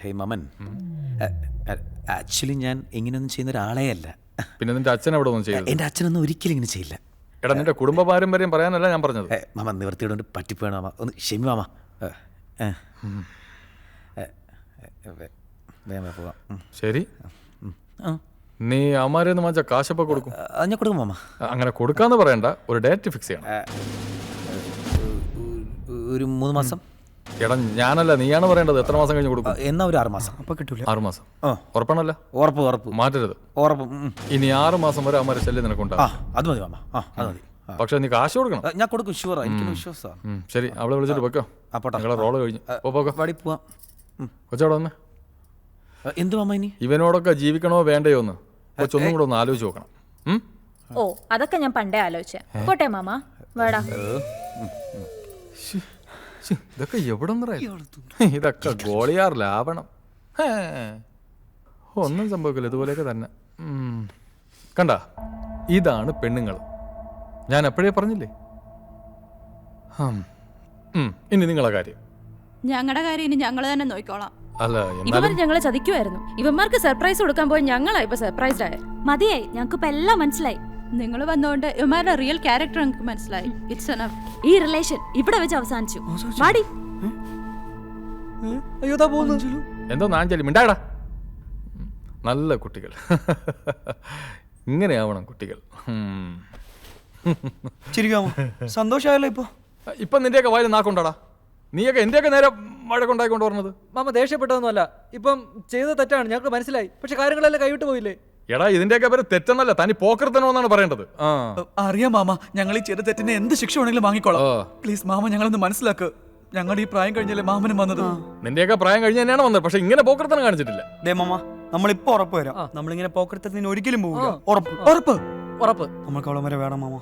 ഹേ Mammen. Actually ഞാൻ ഇങ്ങനെയൊന്നും ചെയ്യുന്ന ഒരാളേ അല്ല. പിന്നെ നിന്റെ അച്ഛൻ അവിടെ ഒന്നും ചെയ്യില്ല എന്റെ അച്ഛനൊന്നും ഒരിക്കലും ഇങ്ങനെ ചെയ്യില്ല. എടാ നിന്റെ കുടുംബ പാരമ്പര്യം പറയാനല്ല ഞാൻ പറഞ്ഞത്. മാമ നിവർത്തിയോട് നിവർത്തിയോണ്ട് പറ്റിപ്പോയാണ് മാമ. ഒന്ന് ക്ഷമി മാമ. ശരി. നീ അമ്മാരെ ഒന്ന് മാച്ച കാശപ്പ കൊടുക്കും. ഞാൻ കൊടുക്കും മാമ. അങ്ങനെ കൊടുക്കാന്ന് പറയണ്ട ഒരു ഡേറ്റ് ഫിക്സ് ചെയ്യണം. ഒരു മൂന്ന് മാസം. എടാ ഞാനല്ല നീയാണ് പറയേണ്ടത്. എത്ര മാസം കഴിഞ്ഞ് കൊടുക്കും? എന്നാ ഒരു ആറ് മാസം. അപ്പൊ കിട്ടൂല. ആറ് മാസം. ആ. ഉറപ്പാണല്ല? ഉറപ്പ് ഉറപ്പ്. മാറ്റരുത്. ഉറപ്പ് ഉം. ഇനി ആറ് മാസം വരെ അമ്മാരെ ശല്യം ആ നിനക്കുണ്ടാവും അത് മതി മാമ. ആ അത് മതി. ആ. പക്ഷെ നീ കാശ് കൊടുക്കണം. ഞാൻ കൊടുക്കും ഷുവറാ എനിക്ക് വിശ്വാസമാണ് ഉം, ശരി. അവളെ വിളിച്ചിട്ട് വെക്കോ ആ, പോട്ടെ. നിങ്ങളെ റോൾ കഴിഞ്ഞു. പോക്കോ. വടി പോവാം. ഉം. കൊച്ചവിടെ വന്നേ? ആ, എന്ത് മാമ ഇനി? ഇവനോടൊക്കെ ജീവിക്കണോ വേണ്ടയോ എന്ന്? കൊച്ചൊന്നും കൂടെ ഒന്ന് ആലോചിച്ച് നോക്കണം. ഉം? ഓ അതൊക്കെ ഞാൻ പണ്ടേ ആലോചിച്ചേ. പോട്ടെ മാമ. വേടാ. ശ്ശി, ഇതൊക്കെ എവിടെ ഇതൊക്കെ ഗോളിയാർ ലാവണം. ഒന്നും സംഭവിക്കില്ല ഇതുപോലെയൊക്കെ തന്നെ. കണ്ട ഇതാണ് പെണ്ണുങ്ങൾ. ഞാൻ എപ്പോഴേ പറഞ്ഞില്ലേ? ഇനി നിങ്ങളെ കാര്യം. ഞങ്ങളുടെ കാര്യം ഇനി ഞങ്ങൾ തന്നെ നോക്കിക്കോളാം. അല്ല ഇവന്മാർ ഞങ്ങളെ ചതിക്കുമായിരുന്നു ഇവന്മാർക്ക് സർപ്രൈസ് കൊടുക്കാൻ പോയി ഞങ്ങളാ ഇപ്പൊ സർപ്രൈസ്ഡ് ആയ. മതിയായി ഞങ്ങൾക്ക് ഇപ്പൊ എല്ലാം മനസ്സിലായി. നിങ്ങൾ വന്നുകൊണ്ട് ഇവന്മാരുടെ റിയൽ ക്യാരക്ടർ എനിക്ക് മനസ്സിലായി. ഇറ്റ്സ് എനഫ് ഈ റിലേഷൻ ഇവിടെ വെച്ച് അവസാനിച്ചു. മാടി അയ്യോ ദാ പോകുന്നു. എന്തോ നാഞ്ചലി മിണ്ടാടാ നല്ല കുട്ടികൾ. ഇങ്ങനെയാവണം കുട്ടികൾ. ചിരിക്കാമോ? സന്തോഷമായല്ലോ ഇപ്പൊ. ഇപ്പൊ നിന്റെയൊക്കെ വായിൽ നാക്കുണ്ടാടാ? നീയൊക്കെ എന്റെയൊക്കെ നേരെ മഴ കൊണ്ടായിക്കൊണ്ട് പറഞ്ഞത് മാമ ദേഷ്യപ്പെട്ടതൊന്നുമല്ല. ഇപ്പം ചെയ്ത തെറ്റാണ്. ഞങ്ങൾക്ക് മനസ്സിലായി. പക്ഷെ കാര്യങ്ങളെല്ലാം കൈവിട്ട് പോയില്ലേ? എടാ ഇതിന്റെയൊക്കെ പേര് തെറ്റെന്നല്ല തനി പോക്കർത്തനമെന്നാണ് പറയേണ്ടത്. ആ. അറിയാം മാമ ഞങ്ങൾ ഈ ചെയ്ത തെറ്റിന് എന്ത് ശിക്ഷ വേണമെങ്കിലും വാങ്ങിക്കോളാം. ആ. പ്ലീസ് മാമ ഞങ്ങളൊന്ന് മനസ്സിലാക്ക്. ഞങ്ങളുടെ ഈ പ്രായം കഴിഞ്ഞല്ലേ മാമനും വന്നത്? നിന്റെയൊക്കെ പ്രായം കഴിഞ്ഞ് തന്നെയാണ് വന്നത് പക്ഷെ ഇങ്ങനെ പോക്കർത്തനം കാണിച്ചിട്ടില്ല. ദേ മാമ നമ്മളിപ്പോ ഉറപ്പ് വരാം. നമ്മളിങ്ങനെ പോക്കറ്റത്തിന് ഒരിക്കലും പോകില്ല ഉറപ്പ്. ഉറപ്പ്. ഉറപ്പ്. നമ്മൾക്ക് അവളെ വരെ വേണം മാമ.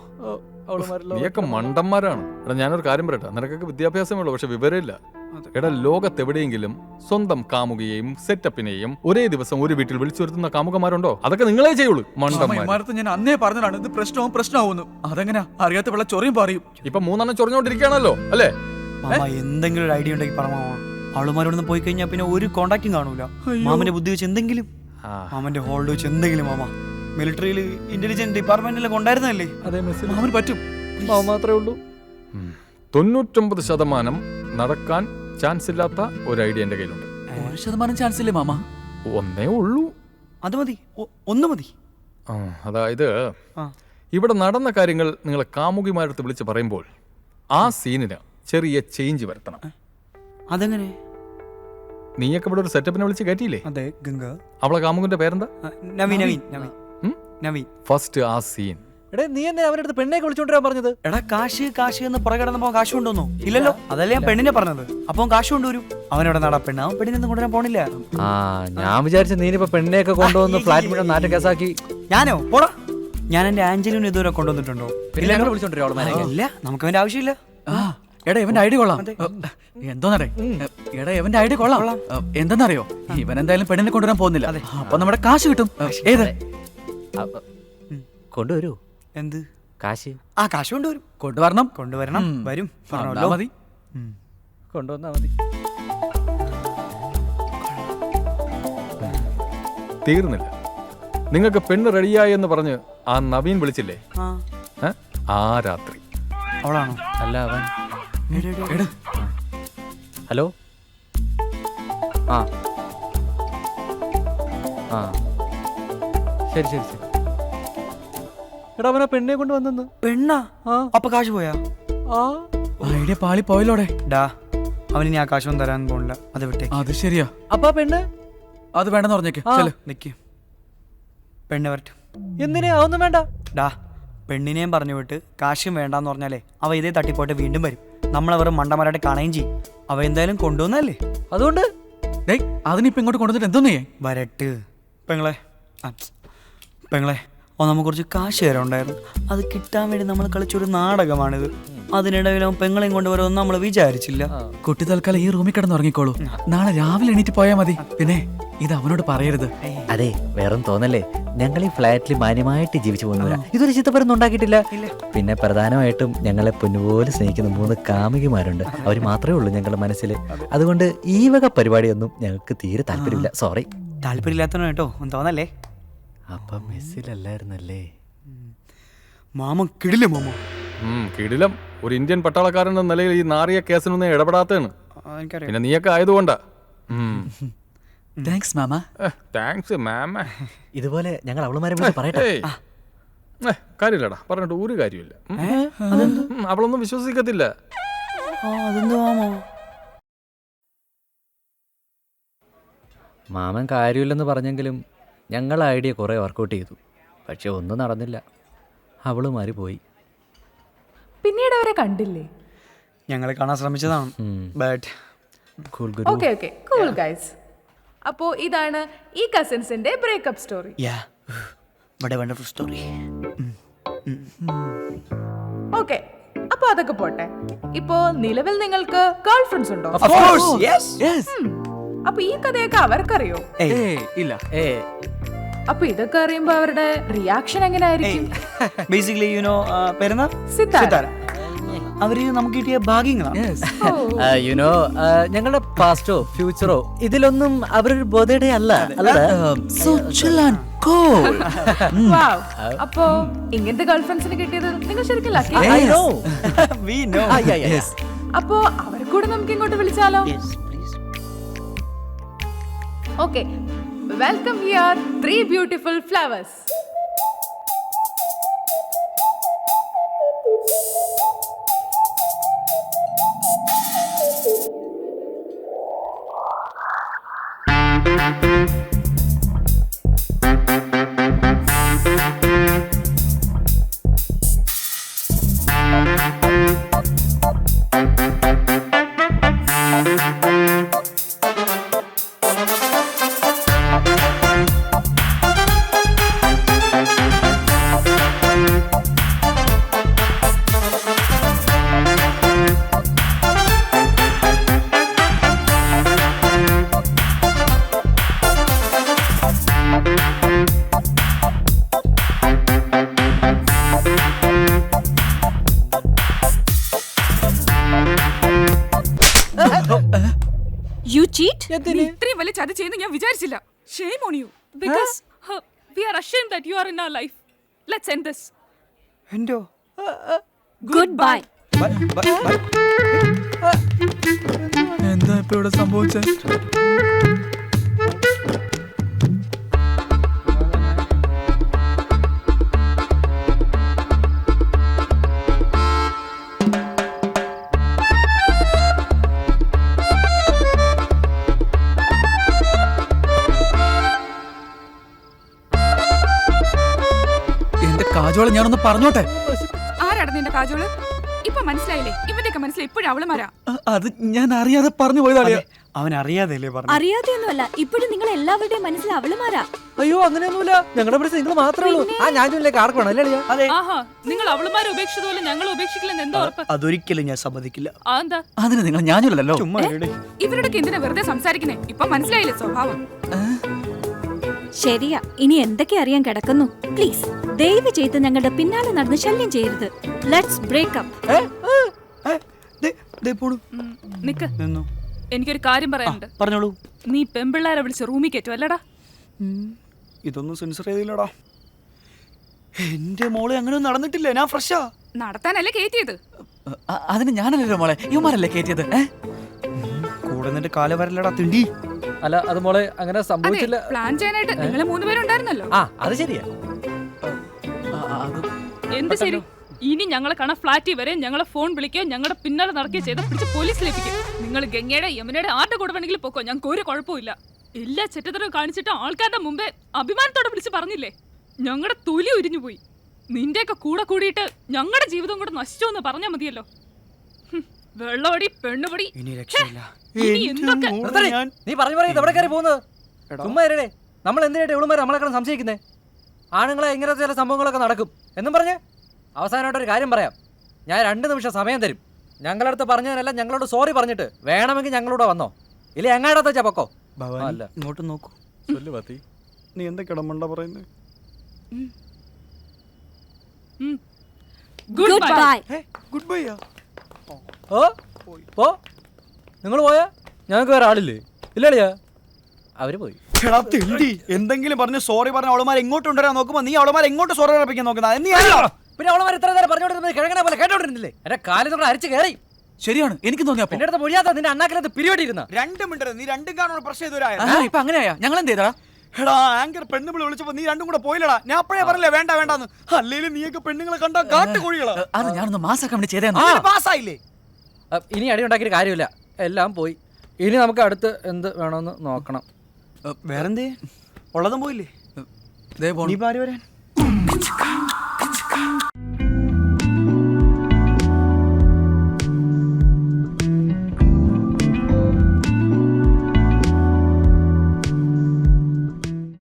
നീയൊക്കെ മണ്ടന്മാരാണ്. എടാ ഞാനൊരു കാര്യം പറയട്ടെ നിനക്കൊക്കെ വിദ്യാഭ്യാസമേ ഉള്ളൂ പക്ഷെ വിവരമില്ല. എടാ ലോകത്തെവിടെയെങ്കിലും സ്വന്തം കാമുകയെയും സെറ്റപ്പിനെയും ഒരേ ദിവസം ഒരു വീട്ടിൽ വിളിച്ചു വരുത്തുന്ന കാമുകമാരുണ്ടോ അതൊക്കെ നിങ്ങളെ ചെയ്യുള്ളൂ ഞാൻ അന്നേ പറഞ്ഞതാണ് ഇത് പ്രശ്നവും പ്രശ്നമാവുന്നു അതെങ്ങനെ? അറിയാത്ത വെള്ള ചൊറിയും പറയും. ഇപ്പൊ മൂന്നെണ്ണം ചൊറിഞ്ഞോണ്ടിരിക്കുകയാണല്ലോ അല്ലേ? മാമ എന്തെങ്കിലും ഒരു ഐഡിയ ഉണ്ടെങ്കിൽ പറ മാമ. അവളുമാരോടൊന്ന് പോയി കഴിഞ്ഞാൽ പിന്നെ ഒരു കോണ്ടാക്റ്റും കാണൂല. മാമന്റെ ബുദ്ധി വെച്ച് എന്തെങ്കിലും? ആ. മാമന്റെ ഹോൾഡ് വെച്ച് എന്തെങ്കിലും മാമ. മിലിറ്ററിയിൽ ഇന്റലിജൻസ് ഡിപ്പാർട്ട്മെന്റിലൊക്കെ ഉണ്ടായിരുന്നല്ലേ അതെ മാമന് പറ്റും. മാത്രമേ ഉള്ളൂ. തൊണ്ണൂറ്റൊമ്പത് ശതമാനം നടക്കാൻ ചാൻസ് ഇല്ലാത്ത ഒരു ഐഡിയ എന്റെ കയ്യിലുണ്ട്. ഒരു ശതമാനം ചാൻസ് ഇല്ലേ മാമ? ഒന്നേ ഉള്ളൂ. അത് മതി. ഒ- ഒന്ന് മതി. ആ, അതായത് ആ. ഇവിടെ നടന്ന കാര്യങ്ങൾ നിങ്ങളെ കാമുകിമാരടുത്ത് വിളിച്ച് പറയുമ്പോൾ ആ സീനിന് ചെറിയ ചേഞ്ച് വരുത്തണം. അതെങ്ങനെ? നീയൊക്കെ ഇവിടെ ഒരു സെറ്റപ്പിനെ വിളിച്ച് കയറ്റിയില്ലേ? അതെ ഗംഗ. അവളെ കാമുകിന്റെ പേരെന്താ? ആ, നവീൻ. നവീൻ നവീൻ. ഉം? നവീൻ. ഫസ്റ്റ് ആ സീൻ. എടേ നീ എന്നെ അവരുടെ അടുത്ത് പെണ്ണെ വിളിച്ചോണ്ടിരാൻ പറഞ്ഞത്? എടാ കാശ് കാശ് എന്ന് പുറകെ കിടന്നപ്പോ കാശ് കൊണ്ടുവന്നു. ഇല്ലല്ലോ അതല്ലേ ഞാൻ പെണ്ണിനെ പറഞ്ഞത്. അപ്പൊ കാശ് കൊണ്ടുവരും. അവനോട് നടാ പെണ്ണ്? അവൻ പെണ്ണിനെ കൊണ്ടുവരാൻ പോണില്ല. ആ ഞാൻ വിചാരിച്ച നീനിപ്പോ പെണ്ണിനെയൊക്കെ കൊണ്ടുവന്ന് ഫ്ലാറ്റ് മുഴുവൻ നാറ്റ കേസാക്കി. ഞാനോ? പോടാ. ഞാൻ എന്റെ ആഞ്ചലിന് ഇതുവരെ കൊണ്ടുവന്നിട്ടുണ്ടോ? അവളെ ഇല്ല നമുക്ക് അവന്റെ ആവശ്യമില്ല. എടാ ഇവന്റെ ഐഡി കൊള്ളാം. എന്തോന്നറേ എടാ ഇവന്റെ ഐഡി കൊള്ളാം. എന്തെന്നറിയോ? ഇവൻ എന്തായാലും പെണ്ണിനെ കൊണ്ടുവരാൻ പോകുന്നില്ല. അപ്പൊ നമ്മുടെ കാശ് കിട്ടും. ഏത്? കൊണ്ടുവരൂ. എന്ത്? കാശ്. ആ കാശ് കൊണ്ടുവരും. കൊണ്ടുവരണം. കൊണ്ടുവരണം. വരും. പറഞ്ഞല്ലോ മതി. കൊണ്ടുവന്നാ മതി. തീർന്നില്ല. നിങ്ങൾക്ക് പെണ്ണ് റെഡിയായി എന്ന് പറഞ്ഞ് ആ നവീൻ വിളിച്ചില്ലേ? ആ. ആ രാത്രി. അവളാണോ? അല്ല അവൻ. ഹലോ? ആ. ആ. ശരി ശരി ശരി. എടാ അവനെ പെണ്ണെ കൊണ്ട് വന്നെന്ന്. പെണ്ണാ? അപ്പൊ കാശ് പോയാ? ആ. ഐഡിയ പാളി പോയല്ലോടെ? ഡാ അവന് ഇനി ആ കാശൊന്നും തരാൻ പോണില്ല. അത് വിട്ടേ അത് ശരിയാ. അപ്പാ പെണ്ണ്? അത് വേണ്ടെന്ന് പറഞ്ഞേക്ക്. ചെൽ നിക്ക്. പെണ്ണ് വരട്ടെ. എന്തിനാ? അതൊന്നും വേണ്ട. ഡാ പെണ്ണിനെയും പറഞ്ഞു വിട്ട് കാശും വേണ്ടാന്ന് പറഞ്ഞാലേ അവ ഇതേ തട്ടിപ്പോട്ട് വീണ്ടും വരും. നമ്മളെ വെറും മണ്ടന്മാരായിട്ട് കാണുകയും ചെയ്യും. അവ എന്തായാലും കൊണ്ടുവന്നല്ലേ അതുകൊണ്ട്? അതിനിപ്പോ ഇങ്ങോട്ട് കൊണ്ടുവന്നിട്ട് എന്തോന്നേ വരട്ട്. പെങ്ങളെ. ആ, പെങ്ങളെ. നമുക്ക് കുറച്ച് കാശ് തരാൻ ഉണ്ടായിരുന്നു. അത് കിട്ടാൻ വേണ്ടി നമ്മൾ കളിച്ചൊരു നാടകമാണിത്. അതിനിടയിൽ അവൻ പെങ്ങളെയും കൊണ്ടുവരുമെന്ന് നമ്മൾ വിചാരിച്ചില്ല. കുട്ടി തൽക്കാലം ഈ റൂമിൽ കിടന്ന് ഉറങ്ങിക്കോളൂ നാളെ രാവിലെ എണീറ്റ് പോയാൽ മതി. പിന്നെ ഇത് അവനോട് പറയരുത്. അതെ വേറൊന്നും തോന്നല്ലേ? ഞങ്ങൾ ഈ ഫ്ലാറ്റിൽ മാന്യമായിട്ട് ജീവിച്ചു പോകുന്നവരാ. ഇതൊരു ചിത്തപ്പരൊന്നും ഉണ്ടാക്കിയിട്ടില്ല. പിന്നെ പ്രധാനമായിട്ടും ഞങ്ങളെ പൊന്നുപോലെ സ്നേഹിക്കുന്ന മൂന്ന് കാമികമാരുണ്ട്. അവർ മാത്രമേ ഉള്ളൂ ഞങ്ങളുടെ മനസ്സിൽ അതുകൊണ്ട് ഈ വക പരിപാടിയൊന്നും ഞങ്ങൾക്ക് തീരെ താല്പര്യമില്ല. സോറി താല്പര്യമില്ലാത്തോ കേട്ടോ. തോന്നല്ലേ? അപ്പം മെസ്സിലല്ലായിരുന്നല്ലേ? Mama കിടില്ലേ mama. ഉം, കിടിലം. ഒരു ഇന്ത്യൻ പട്ടാളക്കാരൻ എന്ന നിലയിൽ ഈ നാറിയ കേസിനൊന്നും ഇടപെടാത്തതാണ്. എനിക്കറിയാം. പിന്നെ നീയൊക്കെ ആയതുകൊണ്ടാ. താങ്ക്സ് മാമ. താങ്ക്സ് മാമ. ഇതുപോലെ ഞങ്ങൾ അവളുമാരെ വിളിച്ച് പറയട്ടെ. ഏയ്. ഏ, കാര്യമില്ലടാ. പറഞ്ഞിട്ട് ഒരു കാര്യമില്ല ഉം. ഉം, അവളൊന്നും വിശ്വസിക്കത്തില്ല. ആ അതെന്ത് മാമ? മാമൻ കാര്യമില്ലെന്ന് പറഞ്ഞെങ്കിലും ഞങ്ങൾ ഐഡിയ കുറേ വർക്കൗട്ട് ചെയ്തു. പക്ഷെ ഒന്നും നടന്നില്ല. അവളുമാര് പോയി പിന്നീട് അവരെ കണ്ടില്ലേ? ഞങ്ങൾ കാണാൻ ശ്രമിച്ചതാണ്. But cool guru okay okay cool guys അപ്പോ ഇതാണ് ഈ കസിൻസിന്റെ ബ്രേക്കപ്പ് സ്റ്റോറി യാ വടെ വണ്ടർഫുൾ സ്റ്റോറി ഓക്കെ അപ്പൊ അതൊക്കെ പോട്ടെ. ഇപ്പോ നിലവിൽ നിങ്ങൾക്ക് ഗേൾ ഫ്രണ്ട്സ് ഉണ്ടോ ഓഫ് കോഴ്സ് യെസ് യെസ് അപ്പൊ ഈ കഥയൊക്കെ അവർക്കറിയോ? ഇല്ല. ഏ അപ്പൊ ഇതൊക്കെ അറിയുമ്പോ അവരുടെ റിയാക്ഷൻ എങ്ങനെയായിരിക്കും? ബേസിക്കലി യുനോ പേരെന്നാ സിത്താര. അവർ നമുക്ക് കിട്ടിയ ഭാഗ്യങ്ങളാണ്. യെസ് യുനോ ഞങ്ങളുടെ പാസ്റ്റോ ഫ്യൂച്ചറോ ഇതിലൊന്നും അവരൊരു ബോധയുടെ അല്ല. അപ്പോ ഇങ്ങനത്തെ ഗേൾഫ്രണ്ട്സിന് കിട്ടിയത് നിങ്ങൾ ശരിക്കും ലക്കി നോ yeah. അപ്പോ അവരെ കൂടെ നമുക്ക് ഇങ്ങോട്ട് വിളിച്ചാലോ yes please okay welcome here three you cheat ഇത്രയും വലിയ ചതി ചെയ്യുന്ന ഞാൻ വിചാരിച്ചില്ല shame on you because we are ashamed that you are in our life let's end this എന്തോ ഗുഡ് ബൈ എന്താ ഇപ്പൊ ഇവിടെ സംഭവിച്ചത് കാജോളെ ഞാനൊന്ന് പറഞ്ഞോട്ടെ? ആരാണ് നിന്റെ കാജോൾ? ഇപ്പൊ മനസ്സിലായില്ലേ? ഇവന്റെയൊക്കെ മനസ്സിലായി. ഇപ്പോഴും അവൾ മരാ അത് ഞാൻ അറിയാതെ പറഞ്ഞു പോയതാളിയാ. അവൻ അറിയാതെയല്ലേ പറഞ്ഞു അറിയാതെയൊന്നുമല്ല ഇപ്പോഴും നിങ്ങൾ എല്ലാവരുടെയും മനസ്സിൽ അവളുമാരാ അയ്യോ അങ്ങനെയൊന്നുമില്ല. ഞങ്ങളുടെ മനസ്സിൽ നിങ്ങൾ മാത്രമേ ഉള്ളൂ. ആ ഞാനും കാർക്കണം അല്ലേ അതെ. ആഹാ നിങ്ങൾ അവളുമാരെ ഉപേക്ഷിച്ചതുപോലെ ഞങ്ങൾ ഉപേക്ഷിക്കില്ലെന്ന് എന്താ ഉറപ്പ്? അതൊരിക്കലും ഞാൻ സമ്മതിക്കില്ല. എന്താ? അതിന് നിങ്ങൾ ഞാനില്ലല്ലോ. ഇവരുടെ എന്തിനാ വെറുതെ സംസാരിക്കുന്നേ? ഇപ്പൊ മനസ്സിലായില്ലേ സ്വഭാവം? ശരിയാ. ഇനി എന്തൊക്കെ അറിയാൻ കിടക്കുന്നു? പ്ലീസ് ദയവ് ചെയ്ത് ഞങ്ങളുടെ പിന്നാലെ നടന്ന് ശല്യം ചെയ്യരുത്. ലെറ്റ്സ് നിക്ക്. എനിക്കൊരു കാര്യം പറയാനുണ്ട്. പറഞ്ഞോളൂ. നീ പെമ്പിള്ളാരെ വിളിച്ച് റൂമിൽ കയറ്റും അല്ലടാ? ഇതൊന്നും സെൻസർ ചെയ്തില്ലടാ. എന്റെ മോളെ അങ്ങനെ നടന്നിട്ടില്ല. ഞാൻ ഫ്രഷാ. നടത്താനല്ലേ കയറ്റിയത്? അതിന് ഞാനല്ലല്ലോ മോളെ. ഇവന്മാരല്ലേ കയറ്റിയത് കൂടെ നിന്റെ കാല വരല്ലടാ തിണ്ടി. അല്ല അത് മോളെ അങ്ങനെ സംഭവിച്ചില്ല. പ്ലാൻ ചെയ്യാനായിട്ട് നിങ്ങൾ മൂന്നുപേരുണ്ടായിരുന്നല്ലോ ആ അത് ശരിയാ. എന്ത് ശരി? ഇനി ഞങ്ങളെ കാണാൻ ഫ്ലാറ്റിൽ വരെ ഞങ്ങളെ ഫോൺ വിളിക്കുകയോ ഞങ്ങളുടെ പിന്നാലെ നടക്കുകയോ ചെയ്ത പിടിച്ച് പോലീസിലേപ്പിക്കും നിങ്ങൾ ഗംഗയുടെ യമുനയുടെ ആരുടെ കൂടെ വേണമെങ്കിലും പൊക്കോ? ഞങ്ങൾക്ക് ഒരു കുഴപ്പമില്ല എല്ലാ ചെറ്റത്തരവും കാണിച്ചിട്ട് ആൾക്കാരുടെ മുമ്പേ അഭിമാനത്തോടെ വിളിച്ച് പറഞ്ഞില്ലേ? ഞങ്ങളുടെ തൊലി ഉരിഞ്ഞു പോയി നിന്റെയൊക്കെ കൂടെ കൂടിയിട്ട് ഞങ്ങളുടെ ജീവിതം കൂടെ നശിച്ചോ എന്ന് പറഞ്ഞാൽ മതിയല്ലോ. ഹും, വെള്ളമടി പെണ്ണുപടി. ഇനി രക്ഷയില്ല. നീ പറഞ്ഞു പറയും എവിടെ കയറി പോകുന്നത്. ചുമ്മാ ഇരടേ. നമ്മൾ എന്തിനായിട്ട് എവളുമാരെ നമ്മളെ കിടന്ന് സംശയിക്കുന്നേ? ആണുങ്ങളെ ഇങ്ങനത്തെ ചില സംഭവങ്ങളൊക്കെ നടക്കും. എന്നും പറഞ്ഞ്? അവസാനമായിട്ട് ഒരു കാര്യം പറയാം. ഞാൻ രണ്ട് നിമിഷം സമയം തരും. ഞങ്ങളടുത്ത് പറഞ്ഞതിനെല്ലാം ഞങ്ങളോട് സോറി പറഞ്ഞിട്ട് വേണമെങ്കിൽ ഞങ്ങളോട് വന്നോ. ഇല്ല എങ്ങാടത്ത് വെച്ചാ പൊക്കോ? അല്ല. ഇങ്ങോട്ട് നോക്കൂ. ചൊല്ലു പത്തി നീ എന്താ കിടമണ്ട പറയുന്നത് ഗുഡ് ബൈ ഗുഡ് ബൈ ഓ ഓ നിങ്ങൾ പോയാ? ഞങ്ങൾക്ക് വേറെ ആളില്ലേ? ഇല്ലടിയാ? അവർ പോയി. എടാ തെണ്ടി. എന്തെങ്കിലും പറഞ്ഞ് സോറി പറഞ്ഞ അവളുമാർ എങ്ങോട്ട് കൊണ്ടുവരാൻ നോക്കുമ്പോ നീ അവളുമാർ എങ്ങോട്ട് സോറി ഉറപ്പിക്കാൻ നോക്കുന്നത് നീ പിന്നെ അവളമാർ ഇത്ര നേരം പറഞ്ഞോണ്ടിരുന്നത് കിഴങ്ങനെ പോലെ കേട്ടോണ്ടിരുന്നില്ലേ? എന്റെ കാലിൽ അരിച്ച് അരിച്ചു കയറി. ശരിയാണ്. എനിക്ക് തോന്നി അപ്പൊ എന്റെ അടുത്ത് പൊഴിയാത്ത നിന്റെ അണ്ണാക്കിനകത്ത് പിരിവടിയിരുന്ന രണ്ട് മിനിറ്റ് നീ രണ്ടും കാണുന്ന പ്രശ്നം ഇതുവരായ ഇപ്പൊ അങ്ങനെയാ. ഞങ്ങൾ എന്ത് ചെയ്താ എടാ ആങ്കർ പെണ്ണുപിളി വിളിച്ചപ്പോ നീ രണ്ടും കൂടെ പോയില്ലടാ. ഞാൻ അപ്പഴേ പറഞ്ഞില്ലേ വേണ്ട വേണ്ടാന്ന്. അല്ലേലും നീയൊക്കെ പെണ്ണുങ്ങളെ കണ്ട കാട്ടുകോഴികളാ. അത് ഞാനൊന്ന് മാസാക്കാൻ വേണ്ടി ചെയ്തേ പാസ്സായില്ലേ? ഇനി അടി ഉണ്ടാക്കിയിട്ട് കാര്യമില്ല. എല്ലാം പോയി. ഇനി നമുക്ക് അടുത്ത് എന്ത് വേണമെന്ന് നോക്കണം. വേറെന്തേ? ഉള്ളതും പോയില്ലേ? ദേ പോണി. നീ പാരി വരാൻ?